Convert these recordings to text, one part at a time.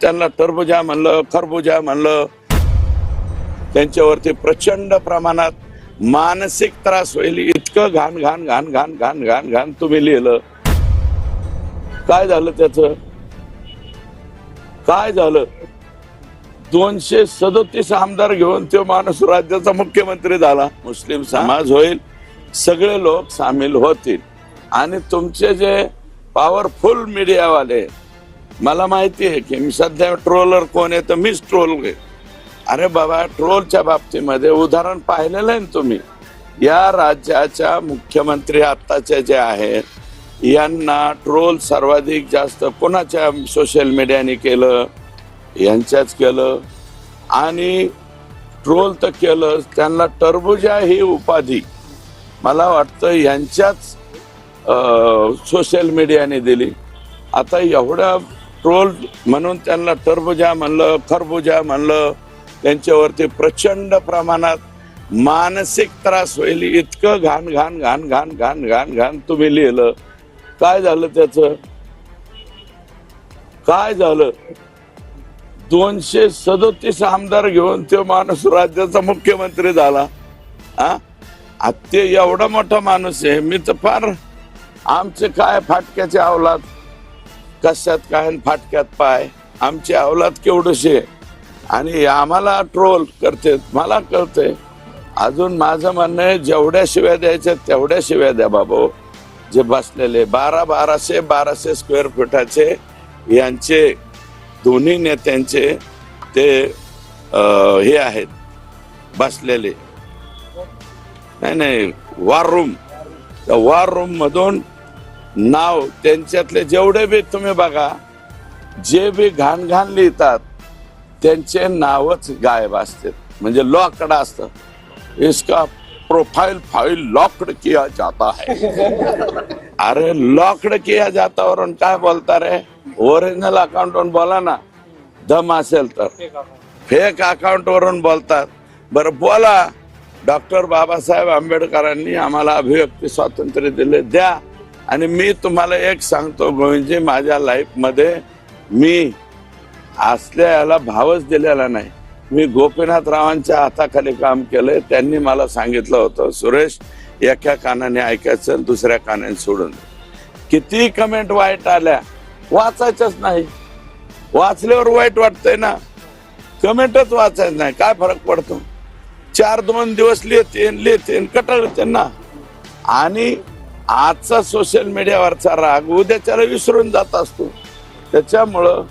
त्यांना टरबुजा म्हणलं खरबुजा म्हणलं. त्यांच्यावरती प्रचंड प्रमाणात मानसिक त्रास होईल. इतकं घाण घाण घाण घाण घाण घाण घाण तुम्ही लिहिलं. काय झालं त्याच? काय झालं? दोनशे सदोतीस आमदार घेऊन तो माणूस राज्याचा मुख्यमंत्री झाला. मुस्लिम समाज होईल. सगळे लोक सामील होतील. आणि तुमचे जे पॉवरफुल मीडियावाले मला माहिती आहे की मी सध्या ट्रोलर कोण आहे तर मीच ट्रोल आहे अरे बाबा ट्रोलच्या बाबतीमध्ये उदाहरण पाहिलेलं आहे ना तुम्ही. या राज्याच्या मुख्यमंत्री आत्ताचे जे आहेत यांना ट्रोल सर्वाधिक जास्त कोणाच्या सोशल मीडियाने केलं? यांच्याच केलं. आणि ट्रोल तर केलं त्यांना टरबुजा ही उपाधी. मला वाटतं यांच्याच सोशल मीडियाने दिली. आता एवढ्या ट्रोल म्हणून त्यांना टरबुजा म्हणलं खरबुजा म्हणलं त्यांच्यावरती प्रचंड प्रमाणात मानसिक त्रास होईल. इतकं घाण घाण घाण घाण घाण घाण घाण तुम्ही लिहिलं. काय झालं त्याच? काय झालं? दोनशे सदोतीस आमदार घेऊन तो माणूस राज्याचा मुख्यमंत्री झाला. हा ते एवढा मोठा माणूस आहे. मी तर फार आमचे काय फाटक्याचे अवलाद कशात काय फाटक्यात पाय? आमची अवलाद केवढीशी आणि आम्हाला ट्रोल करते मला कळतंय. अजून माझं म्हणणं आहे जेवढ्या शिव्या द्यायच्या तेवढ्या शिव्या द्या बाबू. जे बसलेले बारा बाराशे बाराशे स्क्वेअर फुटाचे यांचे दोन्ही नेत्यांचे ते हे आहेत बसलेले. नाही नाही वॉर रूम त्या वॉर रूम मधून नाव त्यांच्यातले जेवढे बी तुम्ही बघा जे बी घाण घाण लिहितात त्यांचे नावच गायब असते म्हणजे लॉकड असतं. इसका प्रोफाइल फाइल लॉक्ड किया जाता है. अरे लॉक्ड किया जाता वरून काय बोलता रे? ओरिजिनल अकाउंट वरून बोला ना दम असेल तर. फेक अकाउंट वरून बोलतात. बरं बोला. डॉक्टर बाबासाहेब आंबेडकरांनी आम्हाला अभिव्यक्ती स्वातंत्र्य दिले द्या. आणि मी तुम्हाला एक सांगतो गोविंदजी माझ्या लाईफमध्ये मी असल्या याला भावच दिलेला नाही. मी गोपीनाथ रावांच्या हाताखाली काम केलंय त्यांनी मला सांगितलं होतं सुरेश एका कानाने ऐकायचं दुसऱ्या कानाने सोडून किती कमेंट वाईट आल्या. वाचायच्याच नाही. वाचल्यावर वाईट वाटतंय ना. कमेंटच वाचायचं नाही. काय फरक पडतो? चार दोन दिवस लिहिते लिहिते कटाळते ना. आणि आजचा सोशल मीडियावरचा राग उद्याच्याला विसरून जात असतो. त्याच्यामुळं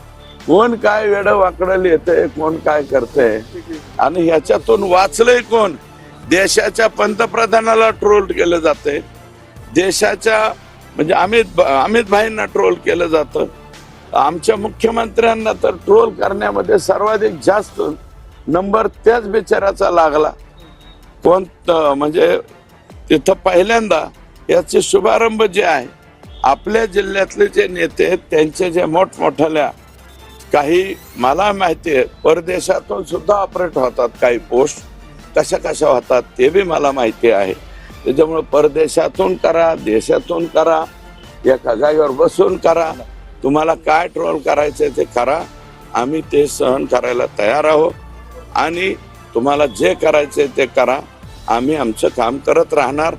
कोण काय वेड वाकडं लिहितंय कोण काय करतंय आणि ह्याच्यातून वाचलंय कोण? देशाच्या पंतप्रधानाला ट्रोल केलं जाते देशाच्या म्हणजे अमित अमित भाईंना ट्रोल केलं जातं. आमच्या मुख्यमंत्र्यांना तर ट्रोल करण्यामध्ये सर्वाधिक जास्त नंबर त्याच बिचाऱ्याचा लागला. कोण म्हणजे तिथं पहिल्यांदा याचे शुभारंभ जे आहे आपल्या जिल्ह्यातले जे नेते आहेत, त्यांचे जे मोठमोठ्याल्या काही मला माहिती आहे परदेशातून सुद्धा ऑपरेट होतात काही पोस्ट कशा कशा होतात ते बी मला माहिती आहे. त्याच्यामुळे परदेशातून करा देशातून करा एका जागेवर बसून करा तुम्हाला काय ट्रोल करायचं ते करा. आम्ही ते सहन करायला तयार आहोत आणि तुम्हाला जे करायचे ते करा. आम्ही आमचं काम करत राहणार.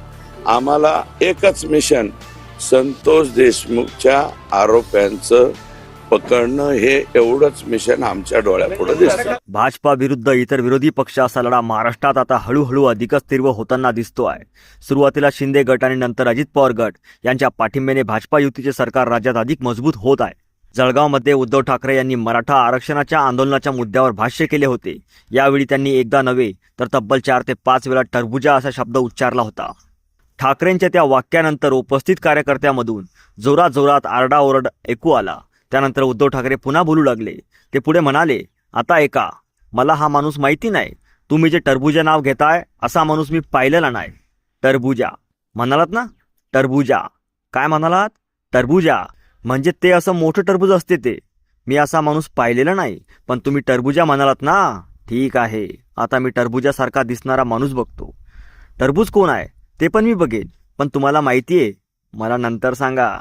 आम्हाला एकच मिशन संतोष देशमुखच्या आरोप्यांचं पकडणं हे एवढंच मिशन आमच्या डोळ्यापुढे दिसतं भाजपा विरुद्ध इतर विरोधी पक्ष असा लढा महाराष्ट्रात आता हळूहळू अधिकच तीव्र होताना दिसतोय. सुरुवातीला शिंदे गट आणि नंतर अजित पवार गट यांच्या पाठिंब्याने भाजपा युतीचे सरकार राज्यात अधिक मजबूत होत आहे. जळगावमध्ये उद्धव ठाकरे यांनी मराठा आरक्षणाच्या आंदोलनाच्या मुद्द्यावर भाष्य केले होते. यावेळी त्यांनी एकदा नव्हे तर तब्बल चार ते पाच वेळा टरबुजा असा शब्द उच्चारला होता. ठाकरेंच्या त्या वाक्यानंतर उपस्थित कार्यकर्त्यामधून जोरात जोरात आरडाओरड ऐकू आला. त्यानंतर उद्धव ठाकरे पुन्हा बोलू लागले ते पुढे म्हणाले आता ऐका मला हा माणूस माहिती नाही. तुम्ही जे टरबुजा नाव घेताय असा माणूस मी पाहिलेला नाही. टरबुजा. म्हणालात ना? टरबुजा. काय म्हणालात? टरबुजा. म्हणजे ते असं मोठं टरबूज असते ते. मी असा माणूस पाहिलेला नाही. पण तुम्ही टरबुजा म्हणालात ना? ठीक आहे. आता मी टरबुजासारखा दिसणारा माणूस बघतो. टरबूज कोण आहे? ते पण मी बघेन. पण तुम्हाला माहिती आहे मला नंतर सांगा.